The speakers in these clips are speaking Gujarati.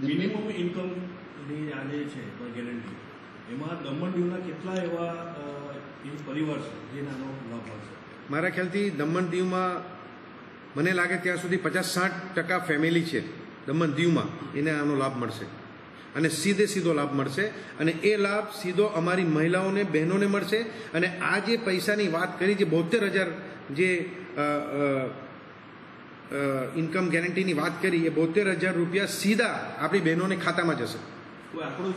મિનિમમ ઇન્કમની આજે છે ગેરંટી એમાં દમણ દીવના કેટલા એવા પરિવાર છે જેનાનો લાભ મળશે મારા ખ્યાલથી દમણ દીવમાં મને લાગે ત્યાં સુધી પચાસ સાઠ ટકા ફેમિલી છે દમણ દીવમાં એને આનો લાભ મળશે. અને સીધે સીધો લાભ મળશે. અને એ લાભ સીધો અમારી મહિલાઓને બહેનોને મળશે. અને આ જે પૈસાની વાત કરી જે બોતેર હજાર જે ઇન્કમ ગેરંટીની વાત કરી એ બોતેર હજાર રૂપિયા સીધા આપણી બહેનોને ખાતામાં જશે. કોઈ આંકડો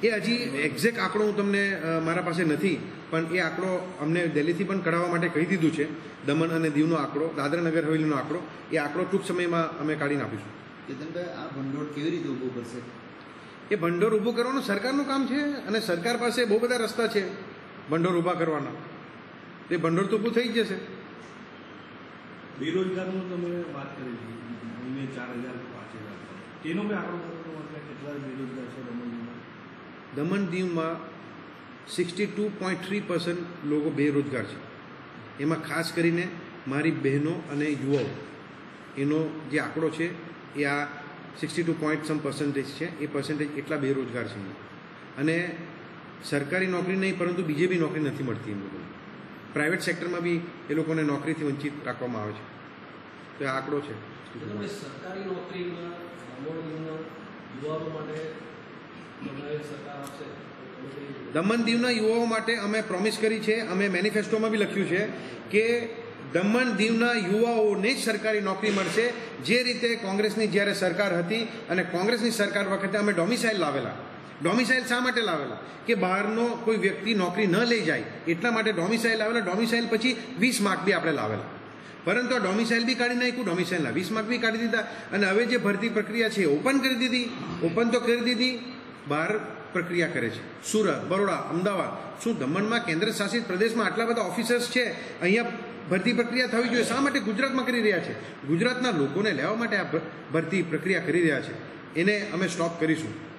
છે એ હજી એક્ઝેક્ટ આંકડો હું તમને મારા પાસે નથી પણ એ આંકડો અમને દિલ્હીથી પણ કઢાવવા માટે કહી દીધું છે. દમણ અને દીવનો આંકડો દાદરાનગર હવેલીનો આંકડો એ આંકડો ટૂંક સમયમાં અમે કાઢીને આપીશું. કેતનભાઈ આ ભંડોળ કેવી રીતે ઊભું કરશે? એ ભંડોળ ઊભું કરવાનું સરકારનું કામ છે અને સરકાર પાસે બહુ બધા રસ્તા છે ભંડોળ ઊભા કરવાના. એ ભંડોળ તો ઊભું થઈ જશે. બેરોજગારનું તમે વાત કરી હતી. મહિને ચાર હજાર પાંચ હજાર તેનો મેં આંકડો કેટલા બેરોજગાર છે દમણ દીવમાં દમણ દીવમાં sixty two point three percent લોકો બેરોજગાર છે. એમાં ખાસ કરીને મારી બહેનો અને યુવાઓ. એનો જે આંકડો છે એ આ sixty two point some percentage છે. એ પર્સન્ટેજ એટલા બેરોજગાર છે. અને સરકારી નોકરી નહીં પરંતુ બીજે બી નોકરી નથી મળતી એમ લોકોને. પ્રાઇવેટ સેક્ટરમાં બી એ લોકોને નોકરીથી વંચિત રાખવામાં આવે છે. તો એ આંકડો છે. સરકારી નોકરીમાં યુવાનો માટે સરકાર આપશે? તો તમે કઈ દમણ દીવના યુવાઓ માટે અમે પ્રોમિસ કરી છે. અમે મેનિફેસ્ટોમાં બી લખ્યું છે કે દમણ દીવના યુવાઓને જ સરકારી નોકરી મળશે. જે રીતે કોંગ્રેસની જ્યારે સરકાર હતી અને કોંગ્રેસની સરકાર વખતે અમે ડોમિસાઇલ લાવેલા. ડોમિસાઇલ શા માટે લાવેલા? કે બહારનો કોઈ વ્યક્તિ નોકરી ન લઈ જાય એટલા માટે ડોમિસાઇલ લાવેલા. ડોમિસાઇલ પછી વીસ માર્ક બી આપણે લાવેલા. પરંતુ આ ડોમિસાઇલ બી કાઢી નાખ્યું, ડોમિસાઇલના વીસ માર્ક બી કાઢી દીધા. અને હવે જે ભરતી પ્રક્રિયા છે ઓપન કરી દીધી. ઓપન તો કરી દીધી. બહાર પ્રક્રિયા કરે છે. સુરત, બરોડા, અમદાવાદ. શું દમણમાં કેન્દ્ર શાસિત પ્રદેશમાં આટલા બધા ઓફિસર્સ છે? અહીંયા ભરતી પ્રક્રિયા થવી જોઈએ. શા માટે ગુજરાતમાં કરી રહ્યા છે? ગુજરાતના લોકોને લેવા માટે આ ભરતી પ્રક્રિયા કરી રહ્યા છે. એને અમે સ્ટોપ કરીશું.